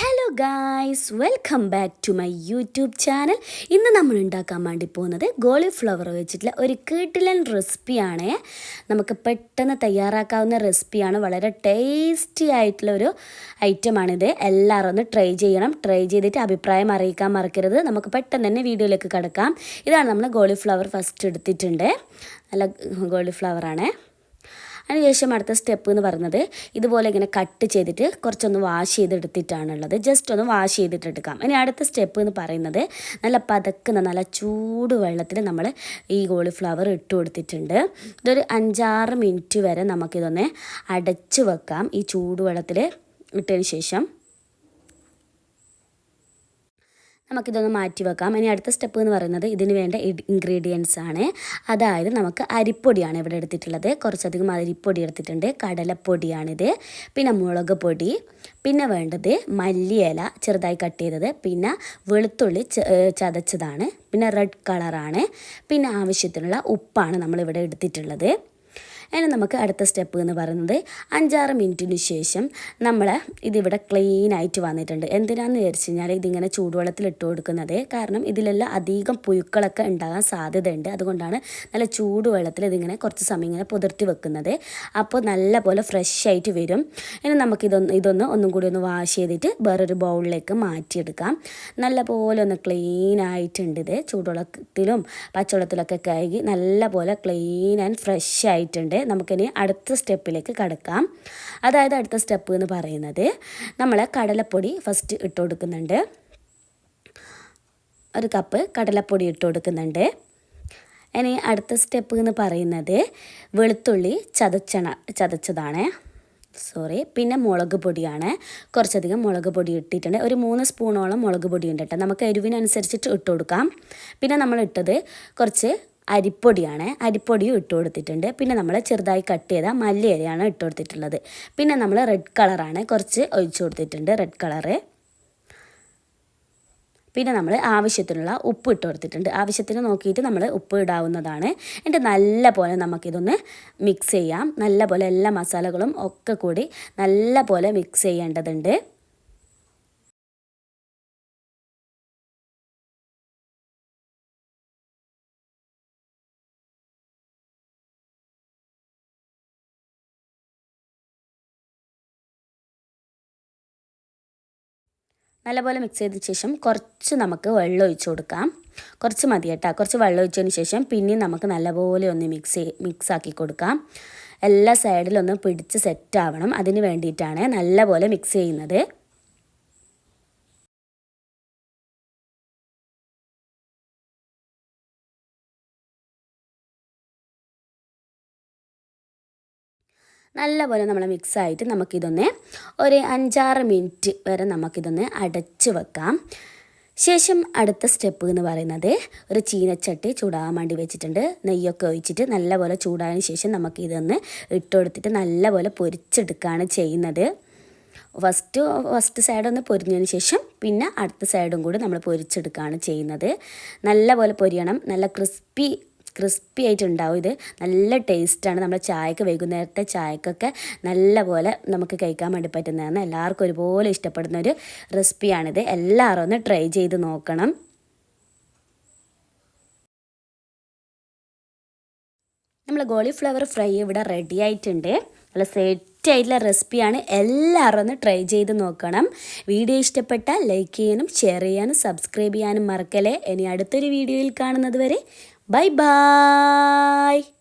Hello guys welcome back to my YouTube channel ഇന്ന് നമ്മൾ ഉണ്ടാക്കാൻ വേണ്ടി പോകുന്നത് ഗോളിഫ്ലവർ വെച്ചിട്ടുള്ള ഒരു കീട്ടിലൻ റെസിപ്പിയാണ്. നമുക്ക് പെട്ടെന്ന് തയ്യാറാക്കാവുന്ന റെസിപ്പിയാണ്. വളരെ ടേസ്റ്റി ആയിട്ടുള്ള ഒരു ഐറ്റമാണിത്. എല്ലാവരും ഒന്ന് ട്രൈ ചെയ്യണം. ട്രൈ ചെയ്തിട്ട് അഭിപ്രായം അറിയിക്കാൻ മറക്കരുത്. നമുക്ക് പെട്ടെന്ന് തന്നെ വീഡിയോയിലേക്ക് കിടക്കാം. ഇതാണ് നമ്മൾ ഗോളിഫ്ലവർ ഫസ്റ്റ് എടുത്തിട്ടുണ്ട്. നല്ല ഗോളിഫ്ലവറാണ് അതിനുശേഷം അടുത്ത സ്റ്റെപ്പ് എന്ന് പറയുന്നത് ഇതുപോലെ ഇങ്ങനെ കട്ട് ചെയ്തിട്ട് കുറച്ചൊന്ന് വാഷ് ചെയ്തെടുത്തിട്ടാണുള്ളത്. ജസ്റ്റ് ഒന്ന് വാഷ് ചെയ്തിട്ട് എടുക്കാം ഇനി അടുത്ത സ്റ്റെപ്പ് എന്ന് പറയുന്നത് നല്ല പതക്കുന്ന നല്ല ചൂട് വെള്ളത്തിൽ നമ്മൾ ഈ കോളിഫ്ലവർ ഇട്ട് കൊടുത്തിട്ടുണ്ട്. ഇതൊരു അഞ്ചാറ് മിനിറ്റ് വരെ നമുക്കിതൊന്ന് അടച്ചു വെക്കാം. ഈ ചൂടുവെള്ളത്തിൽ ഇട്ടതിന് ശേഷം നമുക്കിതൊന്ന് മാറ്റി വെക്കാം ഇനി അടുത്ത സ്റ്റെപ്പ് എന്ന് പറയുന്നത് ഇതിന് വേണ്ട ഇൻഗ്രീഡിയൻസ് ആണ്. അതായത് നമുക്ക് അരിപ്പൊടിയാണ് ഇവിടെ എടുത്തിട്ടുള്ളത്. കുറച്ചധികം അരിപ്പൊടി എടുത്തിട്ടുണ്ട്. കടലപ്പൊടിയാണിത്. പിന്നെ മുളക് പൊടി. പിന്നെ വേണ്ടത് മല്ലിയില ചെറുതായി കട്ട് ചെയ്തത്. പിന്നെ വെളുത്തുള്ളി ചതച്ചതാണ്. പിന്നെ റെഡ് കളറാണ് പിന്നെ ആവശ്യത്തിനുള്ള ഉപ്പാണ് നമ്മളിവിടെ എടുത്തിട്ടുള്ളത്. അതിന് നമുക്ക് അടുത്ത സ്റ്റെപ്പ് എന്ന് പറയുന്നത് അഞ്ചാറ് മിനിറ്റിന് ശേഷം നമ്മൾ ഇതിവിടെ ക്ലീൻ ആയിട്ട് വന്നിട്ടുണ്ട്. എന്തിനാന്ന് വിചാരിച്ചു കഴിഞ്ഞാൽ ഇതിങ്ങനെ ചൂടുവെള്ളത്തിൽ ഇട്ട് കൊടുക്കുന്നത് കാരണം ഇതിലെല്ലാം അധികം പുഴുക്കളൊക്കെ ഉണ്ടാകാൻ സാധ്യതയുണ്ട്. അതുകൊണ്ടാണ് നല്ല ചൂടുവെള്ളത്തിൽ ഇതിങ്ങനെ കുറച്ച് സമയം ഇങ്ങനെ പുതിർത്തി വെക്കുന്നത്. അപ്പോൾ നല്ല പോലെ ഫ്രഷ് ആയിട്ട് വരും. ഇനി നമുക്കിതൊന്ന് ഇതൊന്ന് ഒന്നും കൂടി ഒന്ന് വാഷ് ചെയ്തിട്ട് വേറൊരു ബൗളിലേക്ക് മാറ്റിയെടുക്കാം. നല്ല പോലെ ഒന്ന് ക്ലീൻ ആയിട്ടുണ്ട് ഇത്. ചൂടുവെള്ളത്തിലും പച്ചവെള്ളത്തിലൊക്കെ കഴുകി നല്ല പോലെ ക്ലീൻ ആൻഡ് ഫ്രഷ് ആയിട്ടുണ്ട്. നമുക്കിനി അടുത്ത സ്റ്റെപ്പിലേക്ക് കടക്കാം. അതായത് അടുത്ത സ്റ്റെപ്പ് എന്ന് പറയുന്നത് നമ്മൾ കടലപ്പൊടി ഫസ്റ്റ് ഇട്ട് കൊടുക്കുന്നുണ്ട്. ഒരു കപ്പ് കടലപ്പൊടി ഇട്ട് കൊടുക്കുന്നുണ്ട്. ഇനി അടുത്ത സ്റ്റെപ്പ് എന്ന് പറയുന്നത് വെളുത്തുള്ളി ചതച്ചണ ചതച്ചതാണ്. സോറി പിന്നെ മുളക് പൊടിയാണ്. കുറച്ചധികം മുളക് പൊടി ഇട്ടിട്ടുണ്ട്. ഒരു മൂന്ന് സ്പൂണോളം മുളക് പൊടി ഉണ്ട് കേട്ടോ. നമുക്ക് എരിവിനനുസരിച്ചിട്ട് ഇട്ട് കൊടുക്കാം. പിന്നെ നമ്മൾ ഇട്ടത് കുറച്ച് അരിപ്പൊടിയാണ്. അരിപ്പൊടിയും ഇട്ട് കൊടുത്തിട്ടുണ്ട്. പിന്നെ നമ്മൾ ചെറുതായി കട്ട് ചെയ്ത മല്ലിയിലയാണ് ഇട്ട് കൊടുത്തിട്ടുള്ളത്. പിന്നെ നമ്മൾ റെഡ് കളറാണ് കുറച്ച് ഒഴിച്ചു കൊടുത്തിട്ടുണ്ട് റെഡ് കളറ് പിന്നെ നമ്മൾ ആവശ്യത്തിനുള്ള ഉപ്പ് ഇട്ട് കൊടുത്തിട്ടുണ്ട്. ആവശ്യത്തിന് നോക്കിയിട്ട് നമ്മൾ ഉപ്പ് ഇടാവുന്നതാണ്. എന്നിട്ട് നല്ല പോലെ നമുക്കിതൊന്ന് മിക്സ് ചെയ്യാം. നല്ല പോലെ എല്ലാ മസാലകളും ഒക്കെ കൂടി നല്ല പോലെ മിക്സ് ചെയ്യേണ്ടതുണ്ട്. നല്ലപോലെ മിക്സ് ചെയ്തതിന് ശേഷം കുറച്ച് നമുക്ക് വെള്ളം ഒഴിച്ച് കൊടുക്കാം. കുറച്ച് മതി കേട്ടോ. കുറച്ച് വെള്ളം ഒഴിച്ചതിന് ശേഷം പിന്നെയും നമുക്ക് നല്ലപോലെ ഒന്ന് മിക്സ് മിക്സ് ആക്കി കൊടുക്കാം. എല്ലാ സൈഡിലൊന്ന് പിടിച്ച് സെറ്റ് ആവണം. അതിന് വേണ്ടിയിട്ടാണ് നല്ലപോലെ മിക്സ് ചെയ്യുന്നത്. നല്ലപോലെ നമ്മൾ മിക്സ് മിക്സായിട്ട് നമുക്കിതൊന്ന് ഒരു അഞ്ചാറ് മിനിറ്റ് വരെ നമുക്കിതൊന്ന് അടച്ച് വെക്കാം. ശേഷം അടുത്ത സ്റ്റെപ്പ് എന്ന് പറയുന്നത് ഒരു ചീനച്ചട്ടി ചൂടാകാൻ വേണ്ടി വെച്ചിട്ടുണ്ട്. നെയ്യൊക്കെ ഒഴിച്ചിട്ട് നല്ലപോലെ ചൂടായതിന് ശേഷം നമുക്ക് ഇതൊന്ന് ഇട്ടുകൊടുത്തിട്ട് നല്ലപോലെ പൊരിച്ചെടുക്കുകയാണ് ചെയ്യുന്നത്. ഫസ്റ്റ് ഫസ്റ്റ് സൈഡ് ഒന്ന് പൊരിഞ്ഞതിന് ശേഷം പിന്നെ അടുത്ത സൈഡും കൂടി നമ്മൾ പൊരിച്ചെടുക്കുകയാണ് ചെയ്യുന്നത്. നല്ലപോലെ പൊരിയണം. നല്ല ക്രിസ്പി ക്രിസ്പി ആയിട്ടുണ്ടാവും. ഇത് നല്ല ടേസ്റ്റാണ് നമ്മുടെ ചായക്ക് വൈകുന്നേരത്തെ ചായക്കൊക്കെ നല്ല പോലെ നമുക്ക് കഴിക്കാൻ വേണ്ടി പറ്റുന്നതാണ്. എല്ലാവർക്കും ഒരുപോലെ ഇഷ്ടപ്പെടുന്ന ഒരു റെസിപ്പിയാണിത് എല്ലാവരും ഒന്ന് ട്രൈ ചെയ്ത് നോക്കണം. നമ്മൾ ഗോളിഫ്ലവർ ഫ്രൈ ഇവിടെ റെഡി ആയിട്ടുണ്ട്. നല്ല സെറ്റ് ആയിട്ടുള്ള റെസിപ്പിയാണ് എല്ലാവരും ഒന്ന് ട്രൈ ചെയ്ത് നോക്കണം. വീഡിയോ ഇഷ്ടപ്പെട്ടാൽ ലൈക്ക് ചെയ്യാനും ഷെയർ ചെയ്യാനും സബ്സ്ക്രൈബ് ചെയ്യാനും മറക്കല്ലേ. ഇനി അടുത്തൊരു വീഡിയോയിൽ കാണുന്നത് വരെ Bye bye.